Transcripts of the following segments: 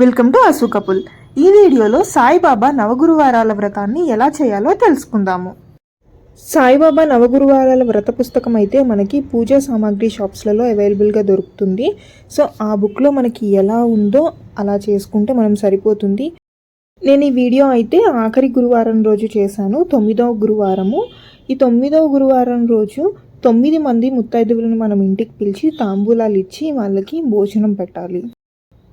Welcome to అసు couple. ఈ వీడియోలో సాయిబాబా నవగురువారాల వ్రతాన్ని ఎలా చేయాలో తెలుసుకుందాము. సాయిబాబా నవగురువారాల వ్రత పుస్తకం అయితే మనకి పూజా సామాగ్రి షాప్స్లలో అవైలబుల్గా దొరుకుతుంది. సో ఆ బుక్లో మనకి ఎలా ఉందో అలా చేసుకుంటే మనం సరిపోతుంది. నేను ఈ వీడియో అయితే ఆఖరి గురువారం రోజు చేశాను తొమ్మిదవ గురువారము. ఈ తొమ్మిదవ గురువారం రోజు తొమ్మిది మంది ముత్తైదువులను మనం ఇంటికి పిలిచి తాంబూలాలు ఇచ్చి వాళ్ళకి భోజనం పెట్టాలి.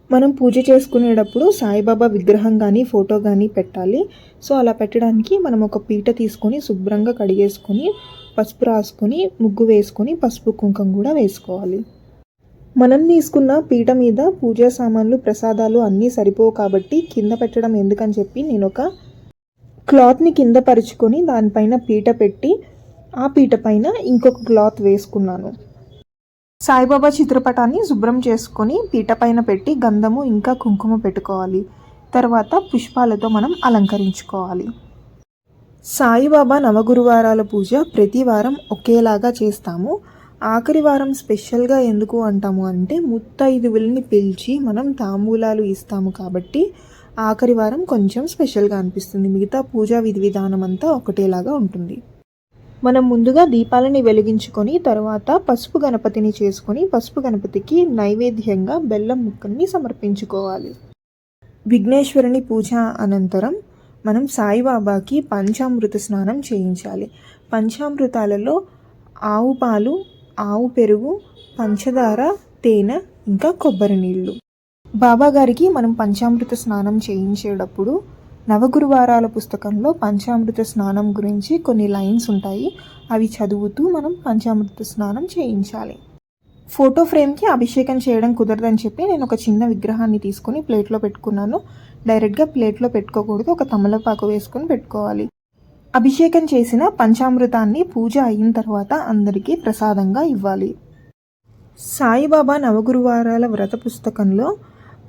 మనం పూజ చేసుకునేటప్పుడు సాయిబాబా విగ్రహం కానీ ఫోటో కానీ పెట్టాలి. సో అలా పెట్టడానికి మనం ఒక పీట తీసుకొని శుభ్రంగా కడిగేసుకొని పసుపు రాసుకొని ముగ్గు వేసుకొని పసుపు కుంకం కూడా వేసుకోవాలి. మనం తీసుకున్న పీట మీద పూజా సామాన్లు ప్రసాదాలు అన్నీ సరిపోవు కాబట్టి కింద పెట్టడం ఎందుకని చెప్పి నేను ఒక క్లాత్ని కింద పరుచుకొని దానిపైన పీట పెట్టి ఆ పీట పైన ఇంకొక క్లాత్ వేసుకున్నాను. సాయిబాబా చిత్రపటాన్ని శుభ్రం చేసుకొని పీట పైన పెట్టి గంధము ఇంకా కుంకుమ పెట్టుకోవాలి. తర్వాత పుష్పాలతో మనం అలంకరించుకోవాలి. సాయిబాబా నవగురువారాల పూజ ప్రతి వారం ఒకేలాగా చేస్తాము. ఆఖరి వారం స్పెషల్గా ఎందుకు అంటాము అంటే ముత్తైదువులని పిలిచి మనం తాంబూలాలు ఇస్తాము కాబట్టి ఆఖరి వారం కొంచెం స్పెషల్గా అనిపిస్తుంది. మిగతా పూజా విధి విధానం అంతా ఒకటేలాగా ఉంటుంది. మనం ముందుగా దీపాలని వెలిగించుకొని తర్వాత పసుపు గణపతిని చేసుకొని పసుపు గణపతికి నైవేద్యంగా బెల్లం ముక్కల్ని సమర్పించుకోవాలి. విఘ్నేశ్వరుని పూజ అనంతరం మనం సాయిబాబాకి పంచామృత స్నానం చేయించాలి. పంచామృతాలలో ఆవు పాలు ఆవు పెరుగు పంచదార తేనె ఇంకా కొబ్బరి నీళ్ళు బాబాగారికి మనం పంచామృత స్నానం చేయించేటప్పుడు నవగురువారాల పుస్తకంలో పంచామృత స్నానం గురించి కొన్ని లైన్స్ ఉంటాయి. అవి చదువుతూ మనం పంచామృత స్నానం చేయించాలి. ఫోటో ఫ్రేమ్కి అభిషేకం చేయడం కుదరదని చెప్పి నేను ఒక చిన్న విగ్రహాన్ని తీసుకొని ప్లేట్లో పెట్టుకున్నాను. డైరెక్ట్గా ప్లేట్లో పెట్టుకోకూడదు ఒక తమలపాకు వేసుకొని పెట్టుకోవాలి. అభిషేకం చేసిన పంచామృతాన్ని పూజ అయిన తర్వాత అందరికీ ప్రసాదంగా ఇవ్వాలి. సాయిబాబా నవగురువారాల వ్రత పుస్తకంలో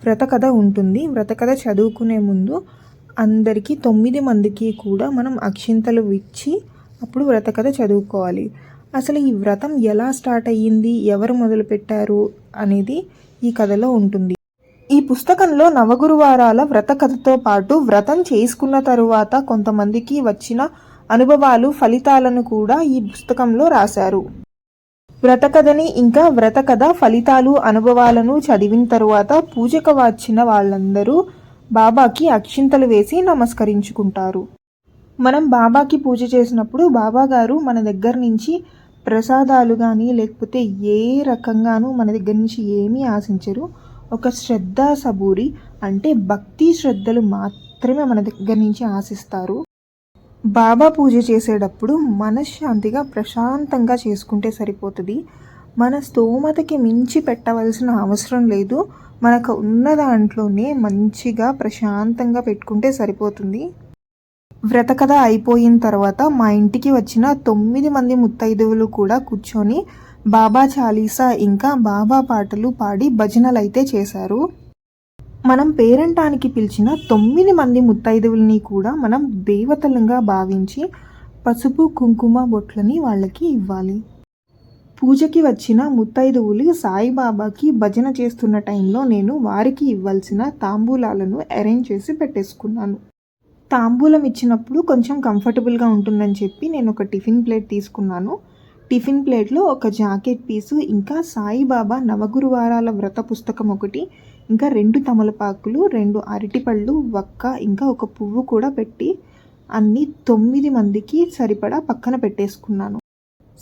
వ్రత కథ ఉంటుంది. వ్రత కథ చదువుకునే ముందు అందరికీ తొమ్మిది మందికి కూడా మనం అక్షింతలు ఇచ్చి అప్పుడు వ్రత కథ చదువుకోవాలి. అసలు ఈ వ్రతం ఎలా స్టార్ట్ అయ్యింది? ఎవరు మొదలుపెట్టారు? అనేది ఈ కథలో ఉంటుంది. ఈ పుస్తకంలో నవగురువారాల వ్రత కథతో పాటు వ్రతం చేసుకున్న తరువాత కొంతమందికి వచ్చిన అనుభవాలు ఫలితాలను కూడా ఈ పుస్తకంలో రాశారు. వ్రత కథని ఇంకా వ్రత కథ ఫలితాలు అనుభవాలను చదివిన తరువాత పూజకు వచ్చిన వాళ్ళందరూ బాబాకి అక్షింతలు వేసి నమస్కరించుకుంటారు. మనం బాబాకి పూజ చేసినప్పుడు బాబా గారు మన దగ్గర నుంచి ప్రసాదాలు కానీ లేకపోతే ఏ రకంగానూ మన దగ్గర నుంచి ఏమీ ఆశించరు. ఒక శ్రద్ధ సబూరి అంటే భక్తి శ్రద్ధలు మాత్రమే మన దగ్గర నుంచి ఆశిస్తారు. బాబా పూజ చేసేటప్పుడు మనశ్శాంతిగా ప్రశాంతంగా చేసుకుంటే సరిపోతుంది. మన స్తోమతకి మించి పెట్టవలసిన అవసరం లేదు. మనకు ఉన్న దాంట్లోనే మంచిగా ప్రశాంతంగా పెట్టుకుంటే సరిపోతుంది. వ్రత కథ అయిపోయిన తర్వాత మా ఇంటికి వచ్చిన తొమ్మిది మంది ముత్తైదువులు కూడా కూర్చొని బాబా చాలీసా ఇంకా బాబా పాటలు పాడి భజనలు అయితే చేశారు. మనం పేరంటానికి పిలిచిన తొమ్మిది మంది ముత్తైదువుల్ని కూడా మనం దేవతలుగా భావించి పసుపు కుంకుమ బొట్లని వాళ్ళకి ఇవ్వాలి. పూజకి వచ్చిన ముత్తైదువులు సాయిబాబాకి భజన చేస్తున్న టైంలో నేను వారికి ఇవ్వాల్సిన తాంబూలాలను అరేంజ్ చేసి పెట్టేసుకున్నాను. తాంబూలం ఇచ్చినప్పుడు కొంచెం కంఫర్టబుల్గా ఉంటుందని చెప్పి నేను ఒక టిఫిన్ ప్లేట్ తీసుకున్నాను. టిఫిన్ ప్లేట్లో ఒక జాకెట్ పీసు ఇంకా సాయిబాబా నవగురువారాల వ్రత పుస్తకం ఒకటి ఇంకా రెండు తమలపాకులు రెండు అరటిపళ్ళు వక్క ఇంకా ఒక పువ్వు కూడా పెట్టి అన్ని తొమ్మిది మందికి సరిపడా పక్కన పెట్టేసుకున్నాను.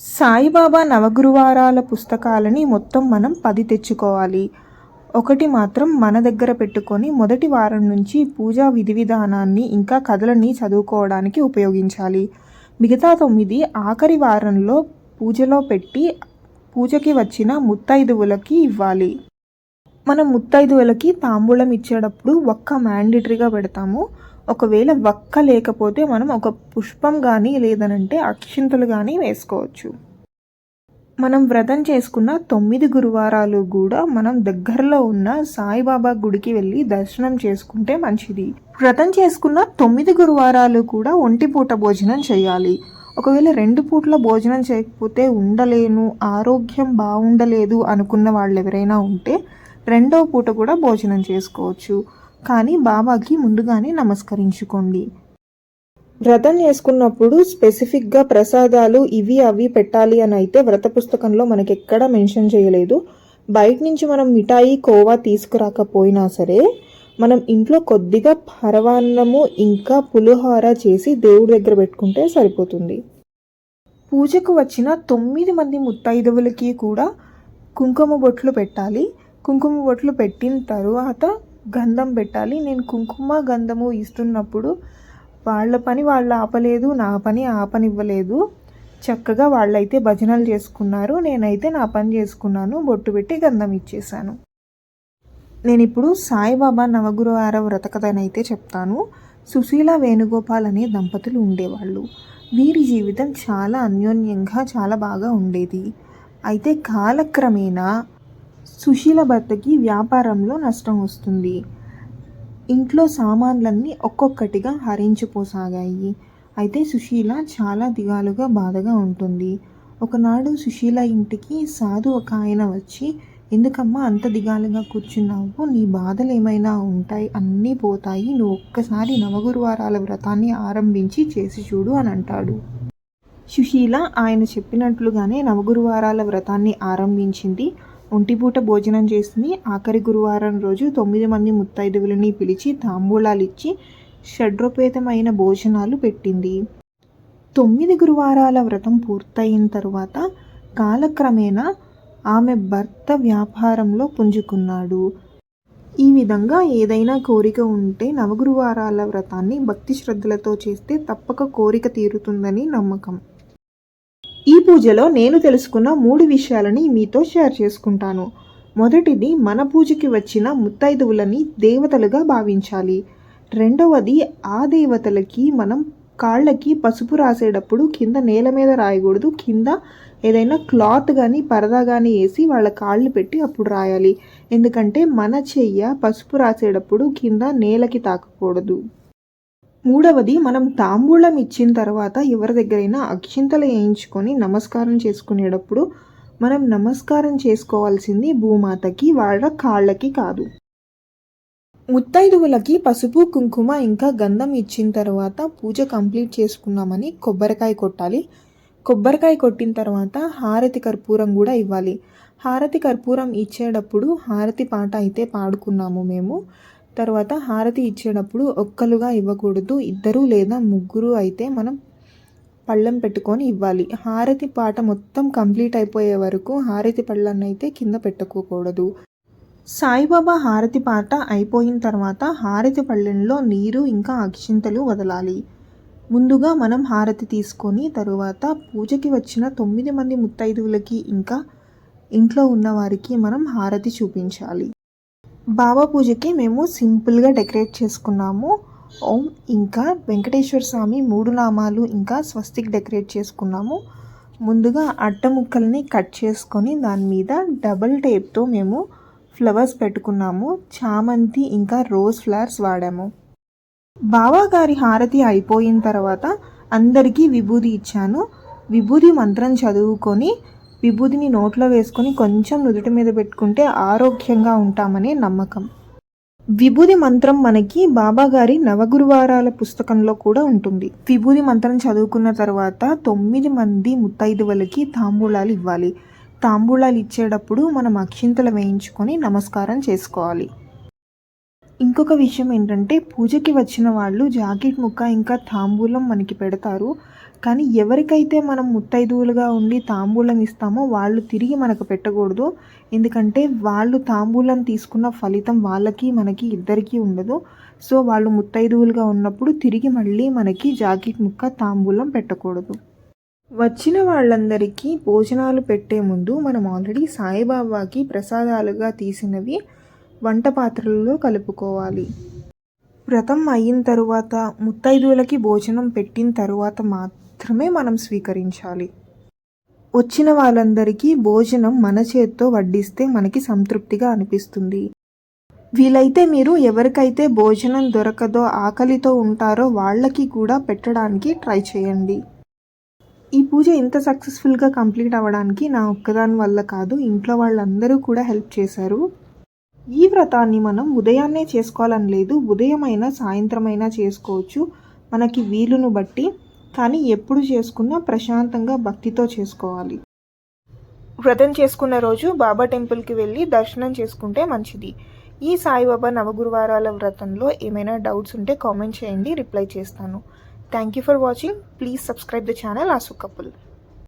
సాయిబాబా నవగురువారాల పుస్తకాలని మొత్తం మనం పది తెచ్చుకోవాలి. ఒకటి మాత్రం మన దగ్గర పెట్టుకొని మొదటి వారం నుంచి పూజా విధి విధానాన్ని ఇంకా కథలని చదువుకోవడానికి ఉపయోగించాలి. మిగతా తొమ్మిది ఆఖరి వారంలో పూజలో పెట్టి పూజకి వచ్చిన ముత్తైదువులకి ఇవ్వాలి. మనం ముత్తైదువులకి తాంబూలం ఇచ్చేటప్పుడు ఒక్క మ్యాండేటరీగా పెడతాము. ఒకవేళ వక్క లేకపోతే మనం ఒక పుష్పం కానీ లేదనంటే అక్షింతలు కానీ వేసుకోవచ్చు. మనం వ్రతం చేసుకున్న తొమ్మిది గురువారాలు కూడా మనం దగ్గరలో ఉన్న సాయిబాబా గుడికి వెళ్ళి దర్శనం చేసుకుంటే మంచిది. వ్రతం చేసుకున్న తొమ్మిది గురువారాలు కూడా ఒంటి పూట భోజనం చేయాలి. ఒకవేళ రెండు పూట్ల భోజనం చేయకపోతే ఉండలేను ఆరోగ్యం బాగుండలేదు అనుకున్న వాళ్ళు ఎవరైనా ఉంటే రెండో పూట కూడా భోజనం చేసుకోవచ్చు. కానీ బాబాకి ముందుగానే నమస్కరించుకోండి. వ్రతం చేసుకున్నప్పుడు స్పెసిఫిక్గా ప్రసాదాలు ఇవి అవి పెట్టాలి అని అయితే వ్రత పుస్తకంలో మనకి ఎక్కడా మెన్షన్ చేయలేదు. బయట నుంచి మనం మిఠాయి కోవా తీసుకురాకపోయినా సరే మనం ఇంట్లో కొద్దిగా పరవాన్నము ఇంకా పులిహోర చేసి దేవుడి దగ్గర పెట్టుకుంటే సరిపోతుంది. పూజకు వచ్చిన తొమ్మిది మంది ముత్తైదువులకి కూడా కుంకుమ బొట్లు పెట్టాలి. కుంకుమ బొట్లు పెట్టిన తరువాత గంధం పెట్టాలి. నేను కుంకుమ గంధము ఇస్తున్నప్పుడు వాళ్ళ పని వాళ్ళు ఆపలేదు నా పని ఆపనివ్వలేదు. చక్కగా వాళ్ళైతే భజనలు చేసుకున్నారు. నేనైతే నా పని చేసుకున్నాను. బొట్టు పెట్టి గంధం ఇచ్చేసాను నేను ఇప్పుడు సాయిబాబా నవగురువార వ్రత కథనైతే చెప్తాను. సుశీల వేణుగోపాల్ అనే దంపతులు ఉండేవాళ్ళు. వీరి జీవితం చాలా అన్యోన్యంగా చాలా బాగా ఉండేది. అయితే కాలక్రమేణా సుశీల భర్తకి వ్యాపారంలో నష్టం వస్తుంది. ఇంట్లో సామాన్లన్నీ ఒక్కొక్కటిగా హరించిపోసాగాయి. అయితే సుశీల చాలా దిగాలుగా బాధగా ఉంటుంది. ఒకనాడు సుశీల ఇంటికి సాధు ఒక ఆయన వచ్చి ఎందుకమ్మా అంత దిగాలుగా కూర్చున్నావు? నీ బాధలు ఏమైనా ఉంటాయి? అన్నీ పోతాయి. నువ్వు ఒక్కసారి నవగురువారాల వ్రతాన్ని ఆరంభించి చేసి చూడు అని అంటాడు. సుశీల ఆయన చెప్పినట్లుగానే నవగురువారాల వ్రతాన్ని ఆరంభించింది. ఒంటిపూట భోజనం చేసింది ఆఖరి గురువారం రోజు తొమ్మిది మంది ముత్తైదువులని పిలిచి తాంబూలాలు ఇచ్చి షడ్రోపేతమైన భోజనాలు పెట్టింది. తొమ్మిది గురువారాల వ్రతం పూర్తయిన తరువాత కాలక్రమేణా ఆమె భర్త వ్యాపారంలో పుంజుకున్నాడు. ఈ విధంగా ఏదైనా కోరిక ఉంటే నవగురువారాల వ్రతాన్ని భక్తి శ్రద్ధలతో చేస్తే తప్పక కోరిక తీరుతుందని నమ్మకం. ఈ పూజలో నేను తెలుసుకున్న మూడు విషయాలని మీతో షేర్ చేసుకుంటాను. మొదటిది మన పూజకి వచ్చిన ముత్తైదువులని దేవతలుగా భావించాలి. రెండవది ఆ దేవతలకి మనం కాళ్ళకి పసుపు రాసేటప్పుడు కింద నేల మీద రాయకూడదు. కింద ఏదైనా క్లాత్ కానీ పరదా కానీ వేసి వాళ్ళ కాళ్ళు పెట్టి అప్పుడు రాయాలి. ఎందుకంటే మన చెయ్య పసుపు రాసేటప్పుడు కింద నేలకి తాకకూడదు. మూడవది మనం తాంబూలం ఇచ్చిన తర్వాత ఎవరి దగ్గరైనా అక్షింతలు వేయించుకొని నమస్కారం చేసుకునేటప్పుడు మనం నమస్కారం చేసుకోవాల్సింది భూమాతకి వాళ్ళ కాళ్ళకి కాదు. ముత్తైదువులకి పసుపు కుంకుమ ఇంకా గంధం ఇచ్చిన తర్వాత పూజ కంప్లీట్ చేసుకున్నామని కొబ్బరికాయ కొట్టాలి. కొబ్బరికాయ కొట్టిన తర్వాత హారతి కర్పూరం కూడా ఇవ్వాలి. హారతి కర్పూరం ఇచ్చేటప్పుడు హారతి పాట అయితే పాడుకున్నాము మేము. తర్వాత హారతి ఇచ్చేటప్పుడు ఒక్కలుగా ఇవ్వకూడదు. ఇద్దరు లేదా ముగ్గురు అయితే మనం పళ్ళెం పెట్టుకొని ఇవ్వాలి. హారతి పాట మొత్తం కంప్లీట్ అయిపోయే వరకు హారతి పళ్ళన్ని అయితే కింద పెట్టుకోకూడదు సాయిబాబా హారతి పాట అయిపోయిన తర్వాత హారతి పళ్ళెంలో నీరు ఇంకా అక్షింతలు వదలాలి. ముందుగా మనం హారతి తీసుకొని తరువాత పూజకి వచ్చిన తొమ్మిది మంది ముత్తైదువులకి ఇంకా ఇంట్లో ఉన్నవారికి మనం హారతి చూపించాలి. బాబా పూజకి మేము సింపుల్గా డెకరేట్ చేసుకున్నాము. ఓం ఇంకా వెంకటేశ్వర స్వామి మూడు నామాలు ఇంకా స్వస్తిక్ డెకరేట్ చేసుకున్నాము. ముందుగా అట్ట ముక్కల్ని కట్ చేసుకొని దాని మీద డబల్ టేప్తో మేము ఫ్లవర్స్ పెట్టుకున్నాము. చామంతి ఇంకా రోజ్ ఫ్లవర్స్ వాడాము. బావా గారి హారతి అయిపోయిన తర్వాత అందరికీ విభూది ఇచ్చాను. విభూది మంత్రం చదువుకొని విభూతిని నోట్లో వేసుకొని కొంచెం నుదుటి మీద పెట్టుకుంటే ఆరోగ్యంగా ఉంటామనే నమ్మకం. విభూది మంత్రం మనకి బాబాగారి నవగురువారాల పుస్తకంలో కూడా ఉంటుంది. విభూది మంత్రం చదువుకున్న తర్వాత తొమ్మిది మంది ముత్తైదువులకి తాంబూలాలు ఇవ్వాలి. తాంబూలాలు ఇచ్చేటప్పుడు మనం అక్షింతలు వేయించుకొని నమస్కారం చేసుకోవాలి. ఇంకొక విషయం ఏంటంటే పూజకి వచ్చిన వాళ్ళు జాకెట్ ముక్క ఇంకా తాంబూలం మనకి పెడతారు. కానీ ఎవరికైతే మనం ముత్తైదువులుగా ఉండి తాంబూలం ఇస్తామో వాళ్ళు తిరిగి మనకు పెట్టకూడదు. ఎందుకంటే వాళ్ళు తాంబూలం తీసుకున్న ఫలితం వాళ్ళకి మనకి ఇద్దరికీ ఉండదు. సో వాళ్ళు ముత్తైదువులుగా ఉన్నప్పుడు తిరిగి మళ్ళీ మనకి జాకెట్ ముక్క తాంబూలం పెట్టకూడదు. వచ్చిన వాళ్ళందరికీ భోజనాలు పెట్టే ముందు మనం ఆల్రెడీ సాయిబాబాకి ప్రసాదాలుగా తీసినవి వంట పాత్రలలో కలుపుకోవాలి. వ్రతం అయిన తరువాత ముత్తైదువులకి భోజనం పెట్టిన తరువాత మాత్రమే మనం స్వీకరించాలి. వచ్చిన వాళ్ళందరికీ భోజనం మన చేత్తో వడ్డిస్తే మనకి సంతృప్తిగా అనిపిస్తుంది. వీలైతే మీరు ఎవరికైతే భోజనం దొరకదో ఆకలితో ఉంటారో వాళ్ళకి కూడా పెట్టడానికి ట్రై చేయండి. ఈ పూజ ఇంత సక్సెస్ఫుల్గా కంప్లీట్ అవ్వడానికి నా ఒక్కదాని వల్ల కాదు ఇంట్లో వాళ్ళందరూ కూడా హెల్ప్ చేశారు. ఈ వ్రతాన్ని మనం ఉదయాన్నే చేసుకోవాలని లేదు ఉదయం అయినా సాయంత్రం అయినా చేసుకోవచ్చు. మనకి వీలును బట్టి కానీ ఎప్పుడు చేసుకున్నా ప్రశాంతంగా భక్తితో చేసుకోవాలి. వ్రతం చేసుకున్న రోజు బాబా టెంపుల్కి వెళ్ళి దర్శనం చేసుకుంటే మంచిది. ఈ సాయిబాబా నవగురువారాల వ్రతంలో ఏమైనా డౌట్స్ ఉంటే కామెంట్ చేయండి రిప్లై చేస్తాను. Thank you for watching. Please subscribe the channel Asu couple.